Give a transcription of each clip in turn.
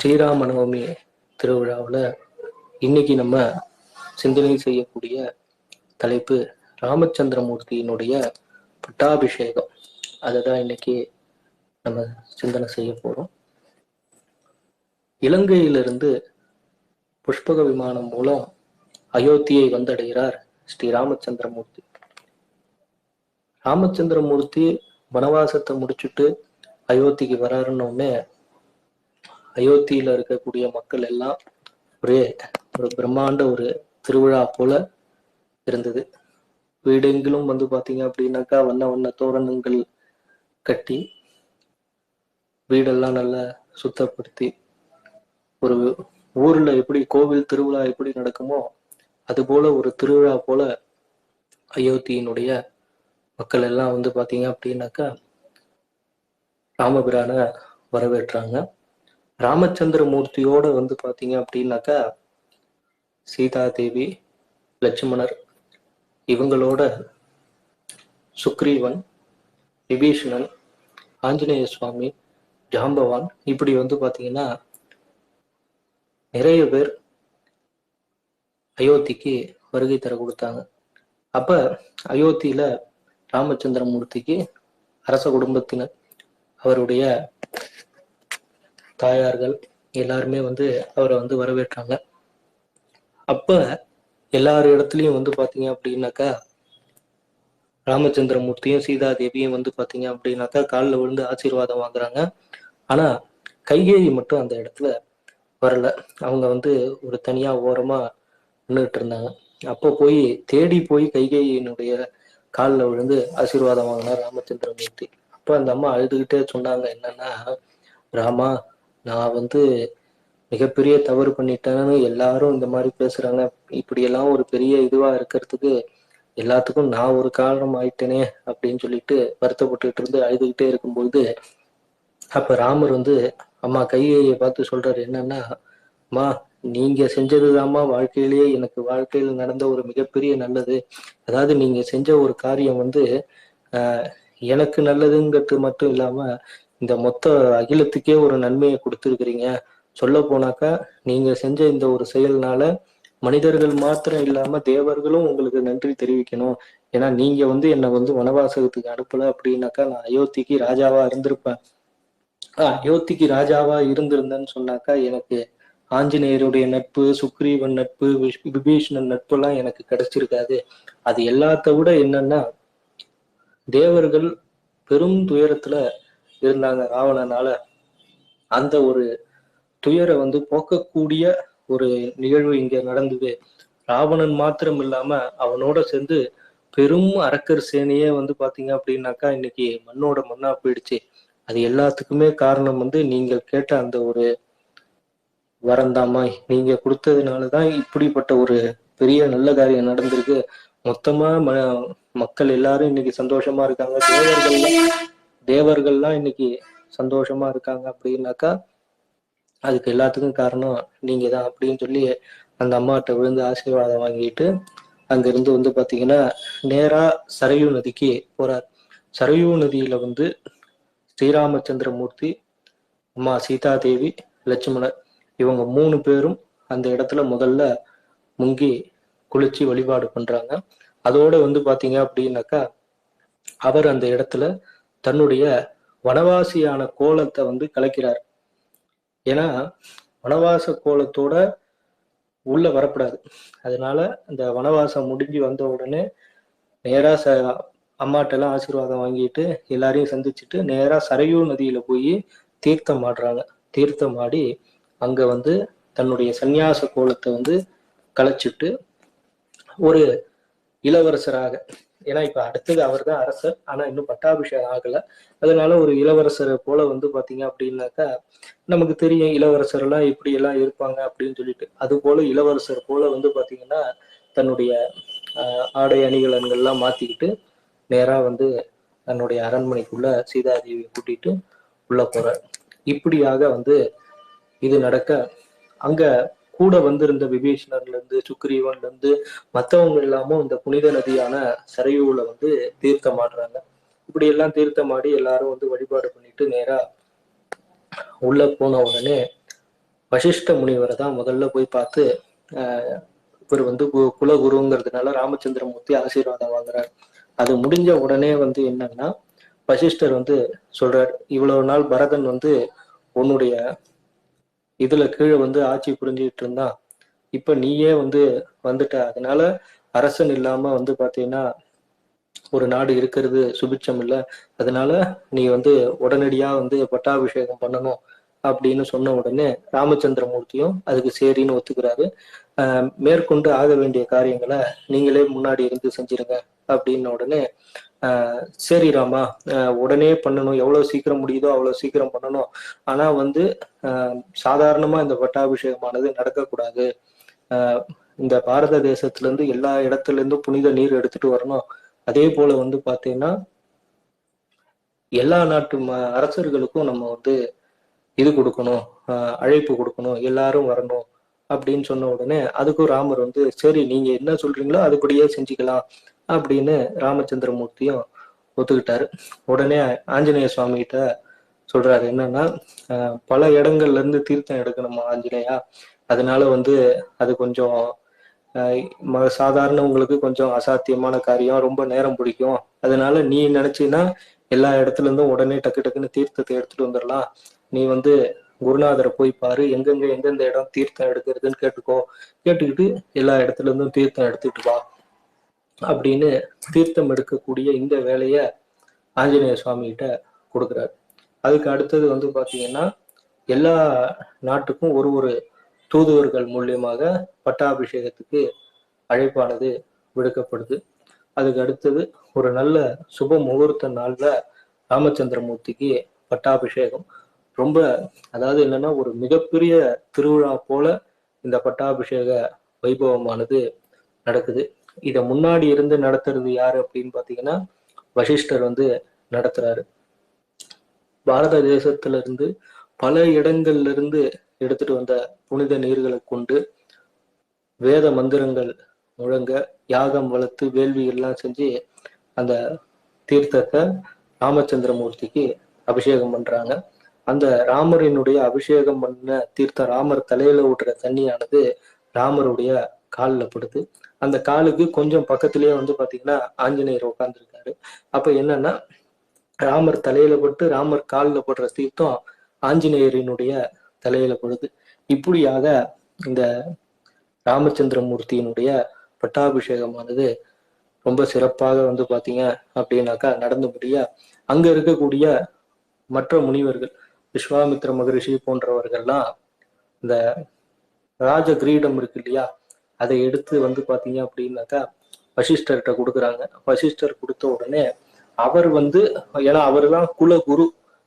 ஸ்ரீராம நவமி திருவிழாவில் இன்னைக்கு நம்ம சிந்தனை செய்யக்கூடிய தலைப்பு ராமச்சந்திரமூர்த்தியினுடைய பட்டாபிஷேகம். அதை தான் இன்னைக்கு நம்ம சிந்தனை செய்ய போறோம். இலங்கையிலிருந்து புஷ்பக விமானம் மூலம் அயோத்தியை வந்தடைகிறார் ஸ்ரீ ராமச்சந்திரமூர்த்தி. ராமச்சந்திரமூர்த்தி வனவாசத்தை முடிச்சுட்டு அயோத்திக்கு வராருன்னொன்னே அயோத்தியில இருக்கக்கூடிய மக்கள் எல்லாம் ஒரே ஒரு பிரம்மாண்ட ஒரு திருவிழா போல இருந்தது. வீடெங்கிலும் வந்து பாத்தீங்க அப்படின்னாக்கா வண்ண வண்ண தோரணங்கள் கட்டி வீடெல்லாம் நல்லா சுத்தப்படுத்தி ஒரு ஊர்ல எப்படி கோவில் திருவிழா எப்படி நடக்குமோ அது போல ஒரு திருவிழா போல அயோத்தியினுடைய மக்கள் எல்லாம் வந்து பாத்தீங்க அப்படின்னாக்கா ராமபிரான வரவேற்றாங்க. ராமச்சந்திர மூர்த்தியோட வந்து பாத்தீங்க அப்படின்னாக்கா சீதா தேவி லட்சுமணர் இவங்களோட சுக்ரீவன் விபீஷணன் ஆஞ்சநேய சுவாமி ஜாம்பவான் இப்படி வந்து பாத்தீங்கன்னா நிறைய பேர் அயோத்திக்கு வருகை தர கொடுத்தாங்க. அப்ப அயோத்தியில ராமச்சந்திரமூர்த்திக்கு அரச குடும்பத்தினர் அவருடைய தாயார்கள் எல்லாருமே வந்து அவரை வந்து வரவேற்றாங்க. அப்ப எல்லார் இடத்துலயும் வந்து பாத்தீங்க அப்படின்னாக்கா ராமச்சந்திரமூர்த்தியும் சீதா தேவியும் வந்து பாத்தீங்க அப்படின்னாக்கா காலில் விழுந்து ஆசீர்வாதம் வாங்குறாங்க. ஆனா கைகேயி மட்டும் அந்த இடத்துல வரல. அவங்க வந்து ஒரு தனியா ஓரமா நின்றுட்டு இருந்தாங்க. அப்போ போய் தேடி போய் கைகேயினுடைய காலில் விழுந்து ஆசீர்வாதம் வாங்கினார் ராமச்சந்திரமூர்த்தி. அப்போ அந்த அம்மா அழுதுகிட்டே சொன்னாங்க என்னன்னா ராமா நான் வந்து மிகப்பெரிய தவறு பண்ணிட்டேன்னு எல்லாரும் இந்த மாதிரி பேசுறாங்க. இப்படியெல்லாம் ஒரு பெரிய இதுவா இருக்கிறதுக்கு எல்லாத்துக்கும் நான் ஒரு காரணம் ஆயிட்டேனே அப்படின்னு சொல்லிட்டு வருத்தப்பட்டுட்டு இருந்து அழுதுகிட்டே இருக்கும்போது அப்ப ராமர் வந்து அம்மா கையை பார்த்து சொல்றாரு என்னன்னா அம்மா நீங்க செஞ்சதுதாம்மா வாழ்க்கையிலேயே எனக்கு வாழ்க்கையில் நடந்த ஒரு மிகப்பெரிய நல்லது. அதாவது நீங்க செஞ்ச ஒரு காரியம் வந்து ஆஹ் எனக்கு நல்லதுங்கிறது மட்டும் இல்லாம இந்த மொத்த அகிலத்துக்கே ஒரு நன்மையை கொடுத்துருக்கிறீங்க. சொல்ல போனாக்கா நீங்க செஞ்ச இந்த ஒரு செயல்னால மனிதர்கள் மாத்திரம் இல்லாம தேவர்களும் உங்களுக்கு நன்றி தெரிவிக்கணும். ஏன்னா நீங்க வந்து என்னை வந்து வனவாசகத்துக்கு அனுப்பல அப்படின்னாக்கா நான் அயோத்திக்கு ராஜாவா இருந்திருப்பேன். ஆஹ் அயோத்திக்கு ராஜாவா இருந்திருந்தேன்னு சொன்னாக்கா எனக்கு ஆஞ்சநேயருடைய நட்பு சுக்ரீவன் நட்பு விஷ்- விபீஷணன் நட்பு எல்லாம் எனக்கு கிடைச்சிருக்காது. அது எல்லாத்த விட என்னன்னா தேவர்கள் பெரும் துயரத்துல இருந்தாங்க ராவணனால அந்த ஒரு துயரை வந்து போக்கக்கூடிய ஒரு நிகழ்வு இங்க நடந்தது. ராவணன் மாத்திரம் இல்லாம அவனோட சேர்ந்து பெரும் அரக்கர் சேனையே வந்து பாத்தீங்க அப்படின்னாக்கா இன்னைக்கு மண்ணோட மண்ணா போயிடுச்சு. அது எல்லாத்துக்குமே காரணம் வந்து நீங்கள் கேட்ட அந்த ஒரு வரந்தாமா. நீங்க கொடுத்ததுனாலதான் இப்படிப்பட்ட ஒரு பெரிய நல்ல காரியம் நடந்திருக்கு. மொத்தமா ம மக்கள் எல்லாரும் இன்னைக்கு சந்தோஷமா இருக்காங்க. தேவர்கள் தேவர்கள்லாம் இன்னைக்கு சந்தோஷமா இருக்காங்க அப்படின்னாக்கா அதுக்கு எல்லாத்துக்கும் காரணம் நீங்க தான் அப்படின்னு சொல்லி அந்த அம்மாட்ட விழுந்து ஆசீர்வாதம் வாங்கிட்டு அங்கிருந்து வந்து பாத்தீங்கன்னா நேரா சரயு நதிக்கு போறார். சரயு நதியில வந்து ஸ்ரீராமச்சந்திரமூர்த்தி அம்மா சீதா தேவி லட்சுமணர் இவங்க மூணு பேரும் அந்த இடத்துல முதல்ல முங்கி குளிச்சு வழிபாடு பண்றாங்க. அதோட வந்து பாத்தீங்க அப்படின்னாக்கா அவர் அந்த இடத்துல தன்னுடைய வனவாசியான கோலத்தை வந்து கலைக்கிறார். ஏன்னா வனவாச கோலத்தோட உள்ள வரக்கூடாது அதனால அந்த வனவாசம் முடிஞ்சு வந்த உடனே நேரா ச அம்மாட்டெல்லாம் ஆசீர்வாதம் வாங்கிட்டு எல்லாரையும் சந்திச்சுட்டு நேரா சரையூ நதியில போய் தீர்த்தம் ஆடுறாங்க. தீர்த்தம் ஆடி அங்க வந்து தன்னுடைய சந்நியாச கோலத்தை வந்து கலைச்சிட்டு ஒரு இளவரசராக ஏன்னா இப்ப அடுத்தது அவர் தான் அரசர். ஆனா இன்னும் பட்டாபிஷேகம் ஆகல. அதனால ஒரு இளவரசரை போல வந்து பாத்தீங்க அப்படின்னாக்கா நமக்கு தெரியும் இளவரசர் எல்லாம் இப்படி எல்லாம் இருப்பாங்க அப்படின்னு சொல்லிட்டு. அது போல இளவரசர் போல வந்து பாத்தீங்கன்னா தன்னுடைய ஆடை அணிகலன்கள்லாம் மாத்திக்கிட்டு நேரா வந்து தன்னுடைய அரண்மனைக்குள்ள சீதாதேவியை கூட்டிட்டு உள்ள போறார். இப்படியாக வந்து இது நடக்க அங்க கூட வந்திருந்த விபீஷணர்ல இருந்து சுக்ரீவன்ல இருந்து மத்தவங்க இல்லாம இந்த புனித நதியான சரையூல வந்து தீர்த்தமாடுறாங்க. இப்படி எல்லாம் தீர்த்தமாடி எல்லாரும் வந்து வழிபாடு பண்ணிட்டு நேரா உள்ள போன உடனே வசிஷ்ட முனிவரை தான் முதல்ல போய் பார்த்து ஆஹ் இவர் வந்து கு- குலகுருங்கிறதுனால ராமச்சந்திரமூர்த்தி ஆசீர்வாதம் வாங்குறாரு. அது முடிஞ்ச உடனே வந்து என்னன்னா வசிஷ்டர் வந்து சொல்றார் இவ்வளவு நாள் பரதன் வந்து உன்னுடைய இதுல கீழே வந்து ஆட்சி புரிஞ்சுக்கிட்டு இருந்தான் இப்ப நீயே வந்து வந்துட்ட. அதனால அரசன் இல்லாம வந்து பாத்தீங்கன்னா ஒரு நாடு இருக்கிறது சுபிட்சம் இல்ல. அதனால நீ வந்து உடனடியா வந்து பட்டாபிஷேகம் பண்ணணும் அப்படின்னு சொன்ன உடனே ராமச்சந்திரமூர்த்தியும் அதுக்கு சரின்னு ஒத்துக்கிறாரு. ஆஹ் மேற்கொண்டு ஆக வேண்டிய காரியங்களை நீங்களே முன்னாடி இருந்து செஞ்சிருங்க அப்படின்ன உடனே சரி ராமா ஆஹ் உடனே பண்ணணும். எவ்வளவு சீக்கிரம் முடியுதோ அவ்வளவு சீக்கிரம் பண்ணணும். ஆனா வந்து ஆஹ் சாதாரணமா இந்த பட்டாபிஷேகமானது நடக்கக்கூடாது. ஆஹ் இந்த பாரத தேசத்துல இருந்து எல்லா இடத்துல இருந்தும் புனித நீர் எடுத்துட்டு வரணும். அதே போல வந்து பாத்தீங்கன்னா எல்லா நாட்டு ம- அரசர்களுக்கும் நம்ம வந்து இது கொடுக்கணும். அழைப்பு கொடுக்கணும். எல்லாரும் வரணும் அப்படின்னு சொன்ன உடனே அதுக்கும் ராமர் வந்து சரி நீங்க என்ன சொல்றீங்களோ அதுபடியே செஞ்சுக்கலாம். அப்படின்னு ராமச்சந்திரமூர்த்தியும் ஒத்துக்கிட்டாரு. உடனே ஆஞ்சநேய சுவாமி கிட்ட சொல்றாரு என்னன்னா பல இடங்கள்ல இருந்து தீர்த்தம் எடுக்கணுமா ஆஞ்சநேயா? அதனால வந்து அது கொஞ்சம் ம- சாதாரணவங்களுக்கு கொஞ்சம் அசாத்தியமான காரியம் ரொம்ப நேரம் பிடிக்கும். அதனால நீ நினைச்சீன்னா எல்லா இடத்துல இருந்தும் உடனே டக்கு டக்குன்னு தீர்த்தத்தை எடுத்துட்டு வந்துடலாம். நீ வந்து குருநாதரை போய் பாரு எங்கெங்க எந்தெந்த இடம் தீர்த்தம் எடுக்கிறதுன்னு கேட்டுக்கோ. கேட்டுக்கிட்டு எல்லா இடத்துல இருந்தும் தீர்த்தம் எடுத்துட்டு வா. அப்படின்னு தீர்த்தம் எடுக்கக்கூடிய இந்த வேலைய ஆஞ்சநேய சுவாமிகிட்ட கொடுக்குறாரு. அதுக்கு அடுத்தது வந்து பாத்தீங்கன்னா எல்லா நாட்டுக்கும் ஒரு ஒரு தூதுவர்கள் மூலியமாக பட்டாபிஷேகத்துக்கு அழைப்பானது விடுக்கப்படுது. அதுக்கு அடுத்தது ஒரு நல்ல சுப முகூர்த்த நாள்ல ராமச்சந்திரமூர்த்திக்கு பட்டாபிஷேகம். ரொம்ப அதாவது என்னன்னா ஒரு மிகப்பெரிய திருவிழா போல இந்த பட்டாபிஷேக வைபவமானது நடக்குது. இதை முன்னாடி இருந்து நடத்துறது யாரு அப்படின்னு பார்த்தீங்கன்னா வசிஷ்டர் வந்து நடத்துறாரு. பாரத தேசத்துல இருந்து பல இடங்கள்ல இருந்து எடுத்துட்டு வந்த புனித நீர்களை கொண்டு வேத மந்திரங்கள் முழங்க யாகம் வளர்த்து வேள்வி எல்லாம் செஞ்சு அந்த தீர்த்தத்தை ராமச்சந்திரமூர்த்திக்கு அபிஷேகம் பண்றாங்க. அந்த ராமரினுடைய அபிஷேகம் பண்ண தீர்த்த ராமர் தலையில விட்டுற தண்ணியானது ராமருடைய காலில் படுது. அந்த காலுக்கு கொஞ்சம் பக்கத்திலேயே வந்து பாத்தீங்கன்னா ஆஞ்சநேயர் உட்கார்ந்துருக்காரு அப்ப என்னன்னா ராமர் தலையில பட்டு ராமர் காலில் படுற தீர்த்தம் ஆஞ்சநேயரினுடைய தலையில படுது. இப்படியாக இந்த ராமச்சந்திரமூர்த்தியினுடைய பட்டாபிஷேகமானது ரொம்ப சிறப்பாக வந்து பாத்தீங்க அப்படின்னாக்கா நடந்து முடிய அங்க இருக்கக்கூடிய மற்ற முனிவர்கள் விஸ்வாமித்ர மகரிஷி போன்றவர்கள்லாம் இந்த ராஜ கிரீடம் இருக்கு இல்லையா அதை எடுத்து வந்து பாத்தீங்க அப்படின்னாக்கா வசிஷ்டர்கிட்ட கொடுக்குறாங்க. வசிஷ்டர் கொடுத்த உடனே அவர் வந்து ஏன்னா அவர் தான் குலகுரு.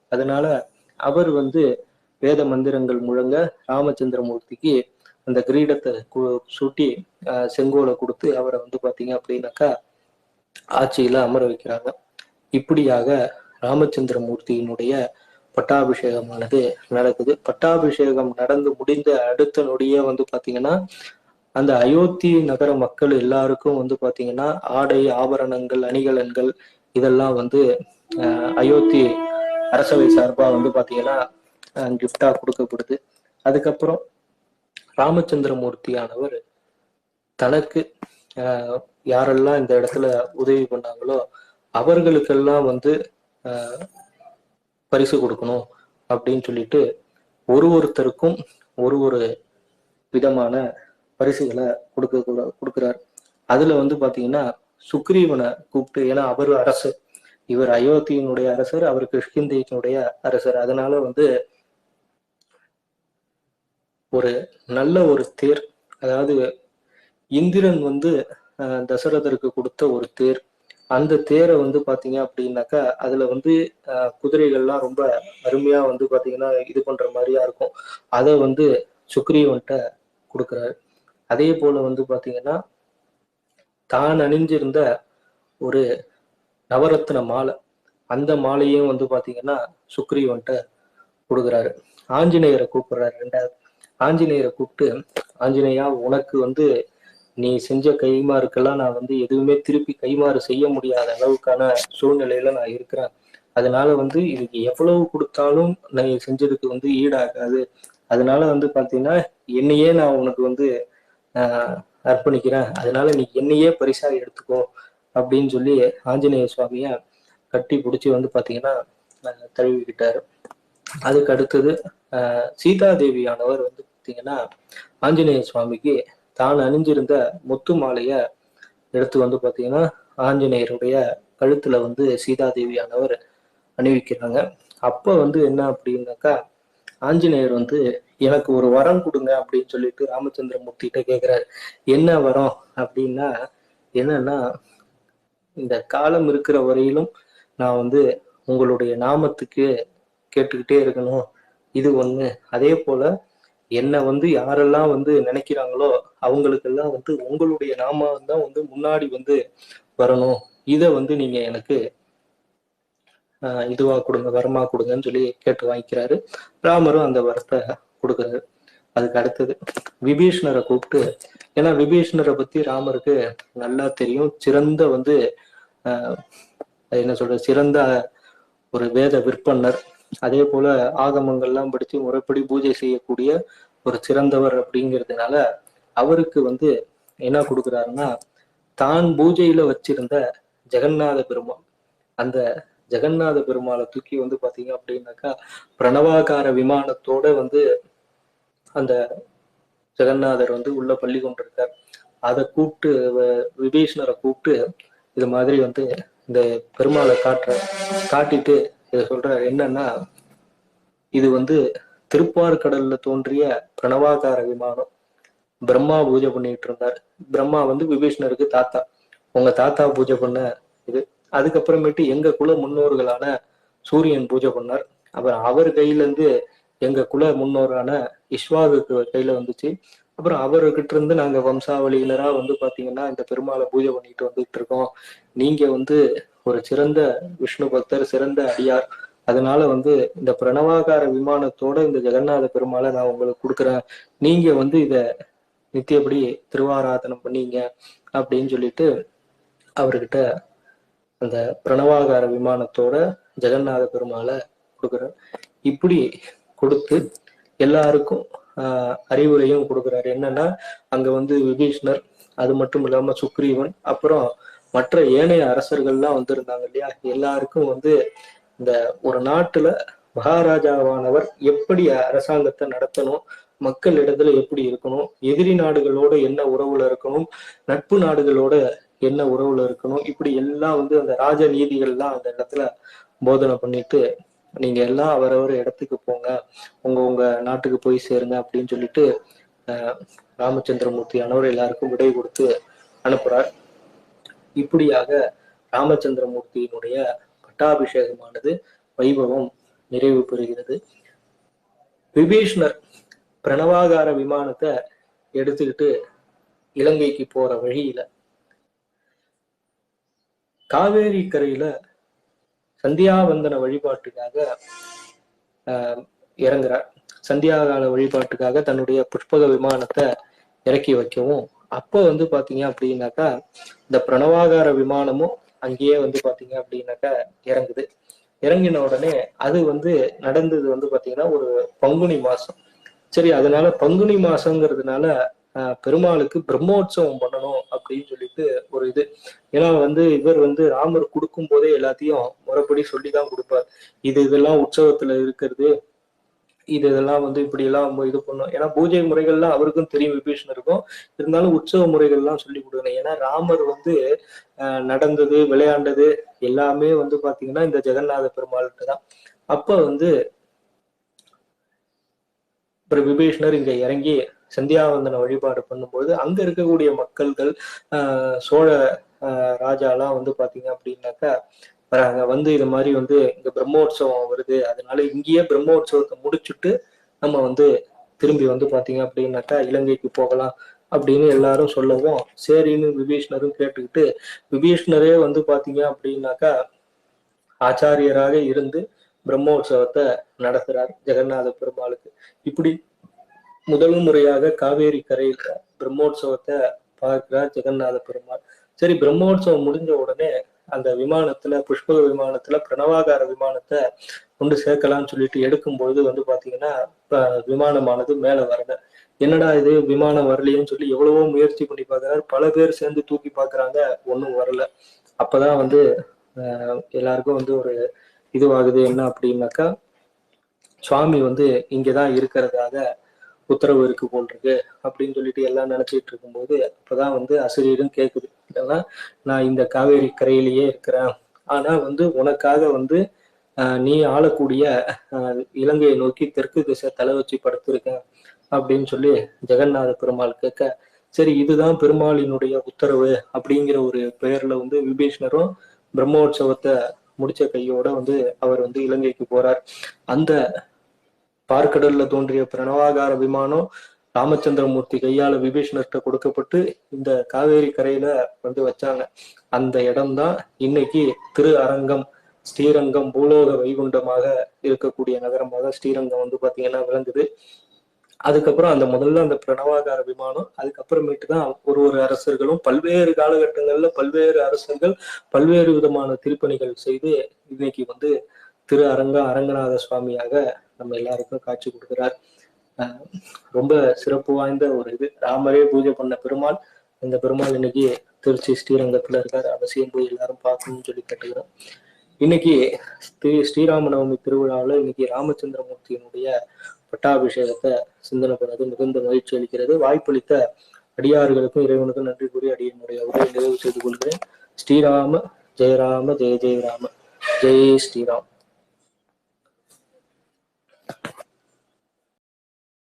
அதனால அவர் வந்து வேத மந்திரங்கள் முழங்க ராமச்சந்திரமூர்த்திக்கு அந்த கிரீடத்தை கு- சூட்டி ஆஹ் செங்கோலை கொடுத்து அவரை வந்து பாத்தீங்க அப்படின்னாக்கா ஆட்சியில அமர வைக்கிறாங்க. இப்படியாக ராமச்சந்திரமூர்த்தியினுடைய பட்டாபிஷேகமானது நடக்குது. பட்டாபிஷேகம் நடந்து முடிந்த அடுத்த நொடியே வந்து பாத்தீங்கன்னா அந்த அயோத்தி நகர மக்கள் எல்லாருக்கும் வந்து பாத்தீங்கன்னா ஆடை ஆபரணங்கள் அணிகலன்கள் இதெல்லாம் வந்து அயோத்தி அரசவை சார்பா வந்து பாத்தீங்கன்னா கிஃப்டா கொடுக்கப்படுது. அதுக்கப்புறம் ராமச்சந்திரமூர்த்தியானவர் தனக்கு யாரெல்லாம் இந்த இடத்துல உதவி பண்ணாங்களோ அவர்களுக்கெல்லாம் வந்து பரிசு கொடுக்கணும் அப்படின்னு சொல்லிட்டு ஒரு ஒருத்தருக்கும் ஒரு ஒரு விதமான பரிசுகளை கொடுக்க கொடுக்கிறார். அதுல வந்து பாத்தீங்கன்னா சுக்ரீவனை கூப்பிட்டு ஏன்னா அவர் அரசர். இவர் அயோத்தியினுடைய அரசர் அவர் கிஷ்கிந்தையினுடைய அரசர். அதனால வந்து ஒரு நல்ல ஒரு தேர் அதாவது இந்திரன் வந்து அஹ், தசரதருக்கு கொடுத்த ஒரு தேர். அந்த தேரை வந்து பாத்தீங்க அப்படின்னாக்கா அதுல வந்து குதிரைகள்லாம் ரொம்ப அருமையா வந்து பாத்தீங்கன்னா இது பண்ற மாதிரியா இருக்கும். அதை வந்து சுக்ரீவன்ட்ட கொடுக்குறாரு. அதே போல வந்து பாத்தீங்கன்னா தான் அணிஞ்சிருந்த ஒரு நவரத்ன மாலை அந்த மாலையும் வந்து பாத்தீங்கன்னா சுக்ரீவன்ட்ட கொடுக்குறாரு. ஆஞ்சநேயரை கூப்பிடுறாரு. ரெண்டாவது ஆஞ்சநேயரை கூப்பிட்டு ஆஞ்சநேயா உனக்கு வந்து நீ செஞ்ச கைமாறுக்கெல்லாம் நான் வந்து எதுவுமே திருப்பி கைமாறு செய்ய முடியாத அளவுக்கான சூழ்நிலையில நான் இருக்கிறேன். அதனால வந்து இதுக்கு எவ்வளவு கொடுத்தாலும் நீ செஞ்சதுக்கு வந்து ஈடாகாது. அதனால வந்து பாத்தீங்கன்னா என்னையே நான் உனக்கு வந்து அர்ப்பணிக்கிறேன். அதனால நீ என்னையே பரிசா எடுத்துக்கோ அப்படின்னு சொல்லி ஆஞ்சநேய சுவாமிய கட்டி பிடிச்சி வந்து பாத்தீங்கன்னா தழுவிக்கிட்டாரு. அதுக்கு அடுத்தது ஆஹ் சீதாதேவியானவர் வந்து பாத்தீங்கன்னா ஆஞ்சநேய சுவாமிக்கு தான் அணிஞ்சிருந்த முத்து மாலைய எடுத்து வந்து பாத்தீங்கன்னா ஆஞ்சநேயருடைய கழுத்துல வந்து சீதாதேவியானவர் அணிவிக்கிறாங்க. அப்ப வந்து என்ன அப்படின்னாக்கா ஆஞ்சநேயர் வந்து எனக்கு ஒரு வரம் கொடுங்க அப்படின்னு சொல்லிட்டு ராமச்சந்திரமூர்த்தி கிட்ட கேக்குறாரு. என்ன வரம்? அப்படின்னா என்னன்னா இந்த காலம் இருக்கிற வரையிலும் நான் வந்து உங்களுடைய நாமத்துக்கு கேட்டுக்கிட்டே இருக்கணும். இது ஒண்ணு. அதே போல என்னை வந்து யாரெல்லாம் வந்து நினைக்கிறாங்களோ அவங்களுக்கெல்லாம் வந்து உங்களுடைய நாமம் தான் வந்து முன்னாடி வந்து வரணும். இதை வந்து நீங்க எனக்கு இதுவா கொடுங்க வரமா கொடுங்கன்னு சொல்லி கேட்டு வாங்கிக்கிறாரு. ராமரும் அந்த வரத்தை கொடுக்குறாரு. அதுக்கு அடுத்தது விபீஷ்ணரை கூப்பிட்டு ஏன்னா விபீஷ்ணரை பத்தி ராமருக்கு நல்லா தெரியும். சிறந்த வந்து ஆஹ் என்ன சொல்றது சிறந்த ஒரு வேத விற்பனர் அதே போல ஆகமங்கள்லாம் படிச்சு முறைப்படி பூஜை செய்யக்கூடிய ஒரு சிறந்தவர் அப்படிங்கிறதுனால அவருக்கு வந்து என்ன கொடுக்குறாருன்னா தான் பூஜையில வச்சிருந்த ஜெகநாத பெருமாள் அந்த ஜெகநாத பெருமாளை தூக்கி வந்து பாத்தீங்க அப்படின்னாக்கா பிரணவாகார விமானத்தோட வந்து அந்த ஜெகநாதர் வந்து உள்ள பள்ளி கொண்டிருக்கார். அதை கூப்பிட்டு வ- விபீஷ்ணரை கூப்பிட்டு இது மாதிரி வந்து இந்த பெருமாளை காட்டுற காட்டிட்டு இதை சொல்றாரு. என்னன்னா இது வந்து திருப்பார்கடல்ல தோன்றிய பிரணவாகார விமானம். பிரம்மா பூஜை பண்ணிட்டு இருந்தார். பிரம்மா வந்து விபீஷ்ணருக்கு தாத்தா. உங்க தாத்தா பூஜை பண்ண இது அதுக்கப்புறமேட்டு எங்க குல முன்னோர்களான சூரியன் பூஜை பண்ணார். அப்புறம் அவர் கையில இருந்து எங்க குல முன்னோரான இஸ்வாவுக்கு கையில வந்துச்சு. அப்புறம் அவர்கிட்ட இருந்து நாங்க வம்சாவளியினரா வந்து பாத்தீங்கன்னா இந்த பெருமாளை பூஜை பண்ணிட்டு வந்துட்டு இருக்கோம். நீங்க வந்து ஒரு சிறந்த விஷ்ணு பக்தர் சிறந்த அடியார். அதனால வந்து இந்த பிரணவாகார விமானத்தோட இந்த ஜெகநாத பெருமாளை நான் உங்களுக்கு கொடுக்குறேன். நீங்க வந்து இத நித்தியபடி திருவாராதனம் பண்ணீங்க அப்படின்னு சொல்லிட்டு அவர்கிட்ட அந்த பிரணவாகார விமானத்தோட ஜெகநாத பெருமாளை கொடுக்குறார். இப்படி கொடுத்து எல்லாருக்கும் அறிவுரையும் கொடுக்குறாரு. என்னன்னா அங்க வந்து விபீஷ்ணர் அது மட்டும் இல்லாம சுக்ரீவன் அப்புறம் மற்ற ஏனைய அரசர்கள்லாம் வந்திருந்தாங்க இல்லையா? எல்லாருக்கும் வந்து இந்த ஒரு நாட்டுல மகாராஜாவானவர் எப்படி அரசாங்கத்தை நடத்தணும் மக்கள் இடத்துல எப்படி இருக்கணும் எதிரி நாடுகளோட என்ன உறவுல இருக்கணும் நட்பு நாடுகளோட என்ன உறவுல இருக்கணும்? இப்படி எல்லாம் வந்து அந்த ராஜ நீதிகள்லாம் அந்த இடத்துல போதனை பண்ணிட்டு நீங்க எல்லாம் அவரவர் இடத்துக்கு போங்க. உங்க உங்க நாட்டுக்கு போய் சேருங்க அப்படின்னு சொல்லிட்டு ஆஹ் ராமச்சந்திரமூர்த்தி ஆனவர் எல்லாருக்கும் விடை கொடுத்து அனுப்புறார். இப்படியாக ராமச்சந்திரமூர்த்தியினுடைய பட்டாபிஷேகமானது வைபவம் நிறைவு பெறுகிறது. விபீஷ்ணர் பிரணவாகார விமானத்தை எடுத்துக்கிட்டு இலங்கைக்கு போற வழியில காவேரி கரையில சந்தியாவந்தன வழிபாட்டுக்காக ஆஹ் இறங்குறார். சந்தியாகால வழிபாட்டுக்காக தன்னுடைய புஷ்பக விமானத்தை இறக்கி வைக்கவும் அப்போ வந்து பாத்தீங்க அப்படின்னாக்கா இந்த பிரணவாகார விமானமும் அங்கேயே வந்து பாத்தீங்க அப்படின்னாக்கா இறங்குது. இறங்கின உடனே அது வந்து நடந்தது வந்து பாத்தீங்கன்னா ஒரு பங்குனி மாசம். சரி அதனால பங்குனி மாசங்கிறதுனால பெருமாளுக்கு பிரம்மோற்சவம் பண்ணணும் அப்படின்னு சொல்லிட்டு ஒரு இது. ஏன்னா வந்து இவர் வந்து ராமர் கொடுக்கும் போதே எல்லாத்தையும் முறைப்படி சொல்லிதான் கொடுப்பார். இது இதெல்லாம் உற்சவத்துல இருக்கிறது. இது இதெல்லாம் வந்து இப்படி எல்லாம் நம்ம இது பண்ணும் ஏன்னா பூஜை முறைகள்லாம் அவருக்கும் தெரியும் விபீஷணருக்கும். இருந்தாலும் உற்சவ முறைகள்லாம் சொல்லி கொடுக்கணும். ஏன்னா ராமர் வந்து ஆஹ் நடந்தது விளையாண்டது எல்லாமே வந்து பாத்தீங்கன்னா இந்த ஜெகநாத பெருமாள்கிட்ட தான். அப்ப வந்து விபீஷணர் விபீஷ்ணர் இங்க இறங்கி சந்தியாவந்தன வழிபாடு பண்ணும்போது அங்க இருக்கக்கூடிய மக்கள்கள் ஆஹ் சோழ ஆஹ் ராஜாலாம் வந்து பாத்தீங்க அப்படின்னாக்கா வராங்க. வந்து இது மாதிரி வந்து இங்க பிரம்மோற்சவம் வருது. அதனால இங்கேயே பிரம்மோற்சவத்தை முடிச்சுட்டு நம்ம வந்து திரும்பி வந்து பாத்தீங்க அப்படின்னாக்கா இலங்கைக்கு போகலாம் அப்படின்னு எல்லாரும் சொல்லவும் சரின்னு விபீஷ்ணரும் கேட்டுக்கிட்டு விபீஷ்ணரே வந்து பாத்தீங்க அப்படின்னாக்கா ஆச்சாரியராக இருந்து பிரம்மோற்சவத்தை நடத்துறார் ஜெகநாத பெருமாளுக்கு. இப்படி முதல் முறையாக காவேரி கரையில பிரம்மோற்சவத்தை பார்க்கிறார் ஜெகநாத பெருமாள். சரி பிரம்மோற்சவம் முடிஞ்ச உடனே அந்த விமானத்துல புஷ்பக விமானத்துல பிரணவாகார விமானத்தை கொண்டு சேர்க்கலாம்னு சொல்லிட்டு எடுக்கும்பொழுது வந்து பாத்தீங்கன்னா விமானமானது மேல வரல. என்னடா இது விமானம் வரலையேன்னு சொல்லி எவ்வளவோ முயற்சி பண்ணி பார்க்கறாரு பல பேர் சேர்ந்து தூக்கி பார்க்கறாங்க ஒன்றும் வரல. அப்பதான் வந்து எல்லாருக்கும் வந்து ஒரு இதுவாகுது. என்ன அப்படின்னாக்கா சுவாமி வந்து இங்கதான் இருக்கிறதாக உத்தரவு இருக்கு போன்றிருக்கு அப்படின்னு சொல்லிட்டு எல்லாம் நினைச்சிட்டு இருக்கும்போது அப்பதான் வந்து அசிரியரும் கேக்குது. இல்லைன்னா நான் இந்த காவேரி கரையிலேயே இருக்கிறேன். ஆனா வந்து உனக்காக வந்து நீ ஆளக்கூடிய இலங்கையை நோக்கி தெற்கு திசை தலை வச்சு படுத்திருக்கேன் அப்படின்னு சொல்லி ஜெகநாத பெருமாள் கேட்க சரி இதுதான் பெருமாளினுடைய உத்தரவு அப்படிங்கிற ஒரு பெயர்ல வந்து விபீஷ்ணரும் பிரம்மோற்சவத்தை முடிச்ச கையோட வந்து அவர் வந்து இலங்கைக்கு போறார். அந்த பார்க்கடல்ல தோன்றிய பிரணவாகார விமானம் ராமச்சந்திரமூர்த்தி கையால விபீஷ்ணர்கிட்ட கொடுக்கப்பட்டு இந்த காவேரி கரையில வந்து வச்சாங்க. அந்த இடம்தான் இன்னைக்கு திரு அரங்கம் ஸ்ரீரங்கம் பூலோக வைகுண்டமாக இருக்கக்கூடிய நகரமாக ஸ்ரீரங்கம் வந்து பாத்தீங்கன்னா விளங்குது. அதுக்கப்புறம் அந்த முதல்ல அந்த பிரணவாகார விமானம் அதுக்கப்புறமேட்டு தான் ஒரு ஒரு அரசர்களும் பல்வேறு காலகட்டங்கள்ல பல்வேறு அரசர்கள் பல்வேறு விதமான திருப்பணிகள் செய்து இன்னைக்கு வந்து திரு அரங்க அரங்கநாத சுவாமியாக நம்ம எல்லாருக்கும் காட்சி கொடுக்கிறார். ரொம்ப சிறப்பு வாய்ந்த ஒரு இது. ராமரே பூஜை பண்ண பெருமாள். இந்த பெருமாள் இன்னைக்கு திருச்சி ஸ்ரீரங்கத்துல இருக்காரு. அவசியம் போய் எல்லாரும் பார்க்கணும்னு சொல்லி கேட்டுக்கிறோம். இன்னைக்கு ஸ்ரீ ஸ்ரீராம நவமி திருவிழாவில் இன்னைக்கு ராமச்சந்திரமூர்த்தியினுடைய பட்டாபிஷேகத்தை சிந்தனை பண்ணது மிகுந்த மகிழ்ச்சி அளிக்கிறது. வாய்ப்பளித்த அடியார்களுக்கும் இறைவனுக்கும் நன்றி கூறி அடியனுடைய உரையை நிறைவு செய்து கொள்கிறேன். ஸ்ரீராம ஜெயராம ஜெய ஜெயராம ஜெய் ஸ்ரீராம்.